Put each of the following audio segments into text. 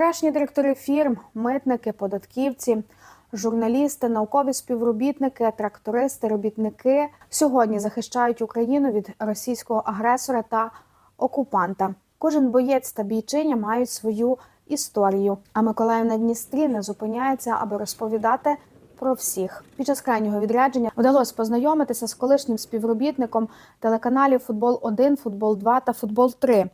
Вчорашні директори фірм, митники, податківці, журналісти, наукові співробітники, трактористи, робітники сьогодні захищають Україну від російського агресора та окупанта. Кожен боєць та бійчиня мають свою історію. А Миколаїв на Дністрі не зупиняється, аби розповідати про всіх. Під час крайнього відрядження вдалося познайомитися з колишнім співробітником телеканалів Футбол 1 Футбол 2 та Футбол 3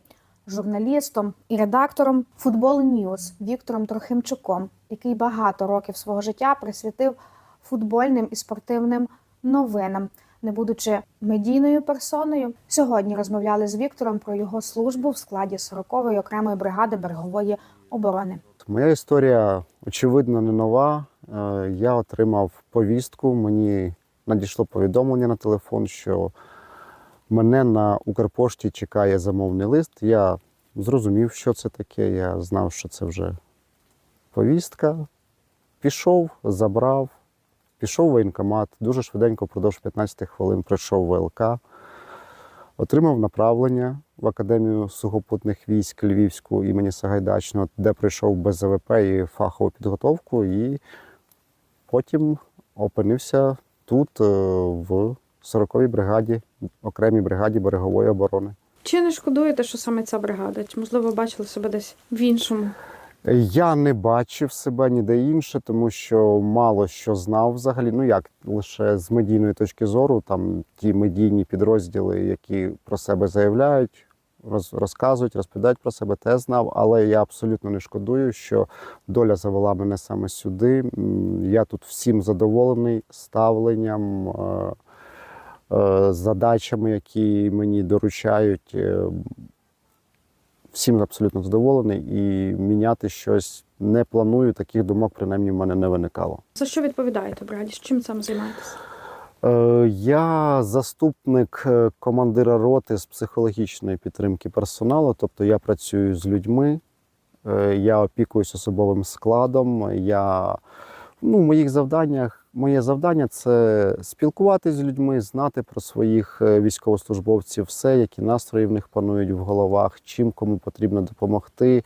журналістом і редактором Футбол Ньюз Віктором Трохимчуком, який багато років свого життя присвятив футбольним і спортивним новинам. Не будучи медійною персоною, сьогодні розмовляли з Віктором про його службу в складі 40-ї окремої бригади берегової оборони. Моя історія очевидно не нова. Е, Я отримав повістку. Мені надійшло повідомлення на телефон, що мене на Укрпошті чекає замовний лист. Я зрозумів, що це таке. Я знав, що це вже повістка. Пішов, забрав, пішов в воєнкомат. Дуже швиденько, впродовж 15 хвилин прийшов ВЛК. Отримав направлення в Академію сухопутних військ Львівську імені Сагайдачного, де пройшов без ЗВП і фахову підготовку, і потім опинився тут, е, в 40-й бригаді, окремій бригаді берегової оборони. Чи не шкодуєте, що саме ця бригада? Чи можливо бачили себе десь в іншому? Я не бачив себе ніде інше, тому що мало що знав взагалі. Ну як лише з медійної точки зору, там ті медійні підрозділи, які про себе заявляють, роз, розказують, розповідають про себе, те знав. Але я абсолютно не шкодую, що доля завела мене саме сюди. Я тут всім задоволений ставленням. Е, Задачами, які мені доручають, Е, всім абсолютно задоволений і міняти щось не планую. Таких думок принаймні в мене не виникало. За що відповідаєте в бригаді? Чим саме займаєтесь? Е, Я заступник командира роти з психологічної підтримки персоналу, тобто я працюю з людьми, я опікуюсь особовим складом. Я ну, в моїх завданнях, моє завдання це спілкуватися з людьми, знати про своїх е, військовослужбовців, все, які настрої в них панують в головах, чим кому потрібно допомогти,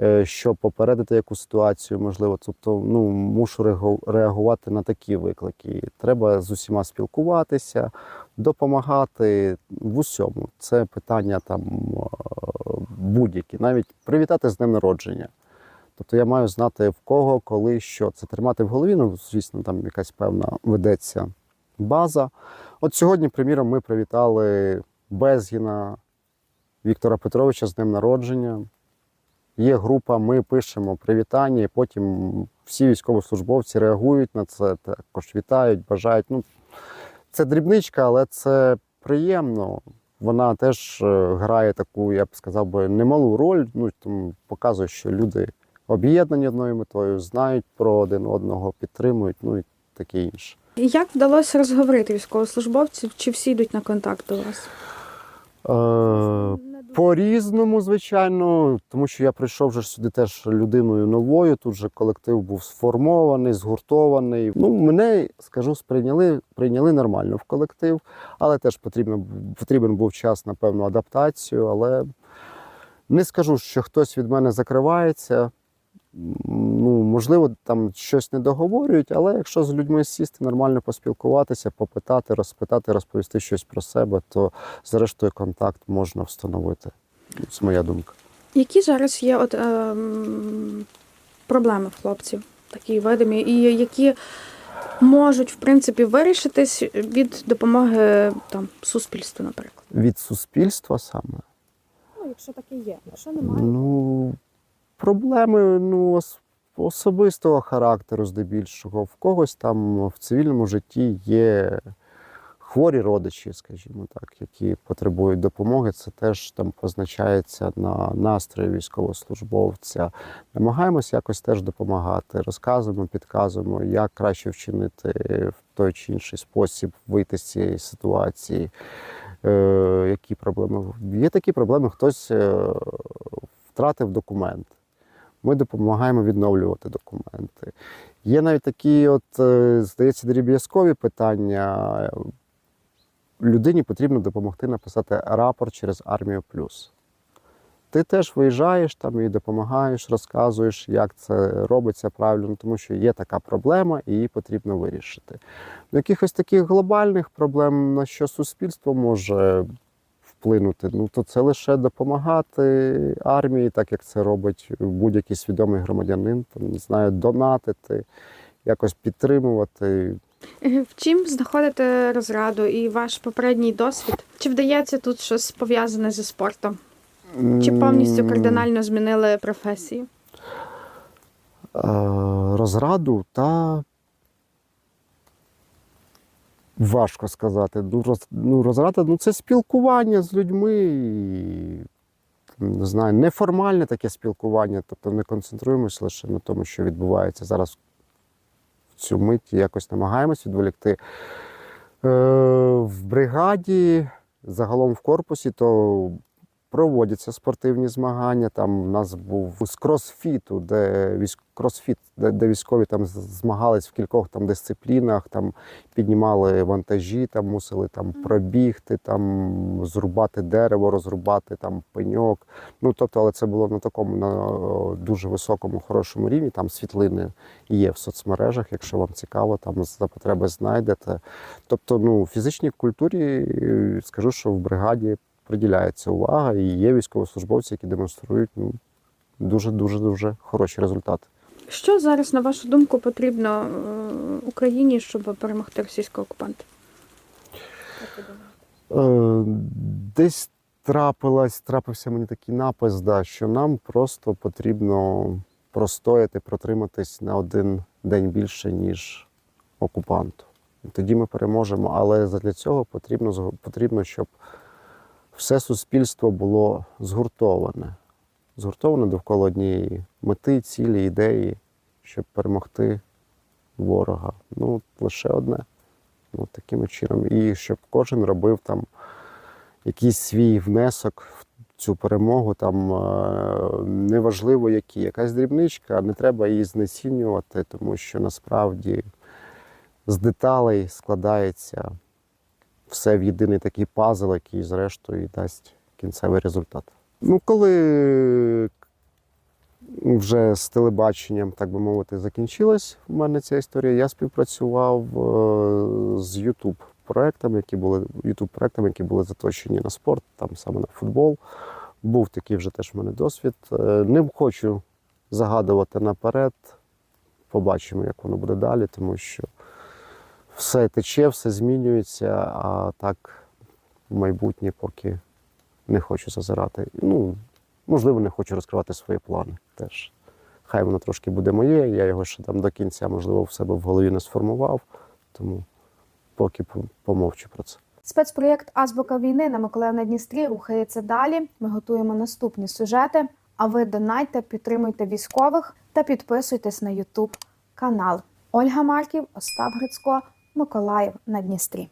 е, щоб попередити яку ситуацію, можливо. Тобто, ну, мушу реагу- реагувати на такі виклики. Треба з усіма спілкуватися, допомагати в усьому. Це питання там е, будь-які, навіть привітати з днем народження. Тобто я маю знати в кого, коли, що. Це тримати в голові. Ну, звісно, там якась певна ведеться база. От сьогодні, приміром, ми привітали Безгіна Віктора Петровича з днем народження. Є група, ми пишемо привітання, і потім всі військовослужбовці реагують на це, також вітають, бажають. Ну, це дрібничка, але це приємно. Вона теж е, грає таку, я б сказав би, немалу роль. Ну, тому показує, що люди об'єднані одною метою, знають про один одного, підтримують, ну і таке інше. Як вдалося розговорити військовослужбовців? Чи всі йдуть на контакт до вас? Е, По-різному, звичайно, тому що я прийшов вже сюди теж людиною новою. Тут же колектив був сформований, згуртований. Ну, мене, скажу, сприйняли, прийняли нормально в колектив, але теж потрібно, потрібен був час на певну адаптацію. Але не скажу, що хтось від мене закривається. Ну, можливо, там щось не договорюють, але якщо з людьми сісти, нормально поспілкуватися, попитати, розпитати, розповісти щось про себе, то зрештою контакт можна встановити. Це моя думка. Які зараз є от, ем, проблеми в хлопців, такі видимі, і які можуть в принципі вирішитись від допомоги там суспільству, наприклад? Від суспільства саме. Ну, якщо таке є, якщо Ну, проблеми ну, особистого характеру, здебільшого. В когось там в цивільному житті є хворі родичі, скажімо так, які потребують допомоги. Це теж там позначається на настрої військовослужбовця. Намагаємось якось теж допомагати, розказуємо, підказуємо, як краще вчинити в той чи інший спосіб вийти з цієї ситуації. Е, які проблеми? Є такі проблеми, хтось е, втратив документ. Ми допомагаємо відновлювати документи. Є навіть такі, от, е, здається, дріб'язкові питання. Людині потрібно допомогти написати рапорт через Армію Плюс. ти теж виїжджаєш там і допомагаєш, розказуєш, як це робиться правильно, тому що є така проблема і її потрібно вирішити. Ну, якихось таких глобальних проблем, на що суспільство може вплинути, ну то це лише допомагати армії, так як це робить будь-який свідомий громадянин, там, не знаю, донатити, якось підтримувати. В чим знаходите розраду і ваш попередній досвід? Чи вдається тут щось пов'язане зі спортом? Чи повністю кардинально змінили професію? е, розраду та важко сказати. Ну, роз, ну, розрада ну, це спілкування з людьми. І, не знаю, неформальне таке спілкування. Тобто не концентруємося лише на тому, що відбувається зараз в цю мить, якось намагаємось відволікти. Е, в бригаді, загалом в корпусі, то проводяться спортивні змагання. Там в нас був з кросфіту, де військ... кросфіт, де, де військові там змагались в кількох там дисциплінах, там піднімали вантажі, там мусили там пробігти, там зрубати дерево, розрубати там пеньок. Ну тобто, але це було на такому на дуже високому, хорошому рівні. Там світлини є в соцмережах, якщо вам цікаво, там за потреби знайдете. Тобто, ну, фізичній культурі е, скажу, що в бригаді приділяється увага, і є військовослужбовці, які демонструють ну, дуже дуже дуже хороші результати. Що зараз, на вашу думку, потрібно е, Україні, щоб перемогти російського окупанта? Е, десь трапилась, трапився мені такий напис, да, що нам просто потрібно простояти, протриматись на один день більше, ніж окупанту. Тоді ми переможемо. Але для цього потрібно, потрібно, щоб все суспільство було згуртоване. Згуртоване довкола однієї мети, цілі, ідеї, щоб перемогти ворога. Ну, лише одне. Ну, таким чином. І щоб кожен робив там якийсь свій внесок в цю перемогу, там е, неважливо який, якась дрібничка, не треба її знецінювати, тому що насправді з деталей складається все в єдиний такий пазл, який зрештою дасть кінцевий результат. Ну, коли вже з телебаченням, так би мовити, закінчилась в мене ця історія. Я співпрацював е, з youtube проектами, які були youtube проектами, які були заточені на спорт, там саме на футбол. Був такий вже теж в мене досвід. Е, Не хочу загадувати наперед. Побачимо, як воно буде далі, тому що все тече, все змінюється, а так в майбутнє поки не хочу зазирати. Ну, можливо, не хочу розкривати свої плани теж. Хай воно трошки буде моє, я його ще там до кінця, можливо, в себе в голові не сформував, тому поки помовчу про це. Спецпроєкт Азбука війни на Миколаїв на Дністрі рухається далі. Ми готуємо наступні сюжети. А ви донайте, підтримуйте військових та підписуйтесь на Ютуб канал. Ольга Марків, Остап Грицько, Миколаїв на Дністрі.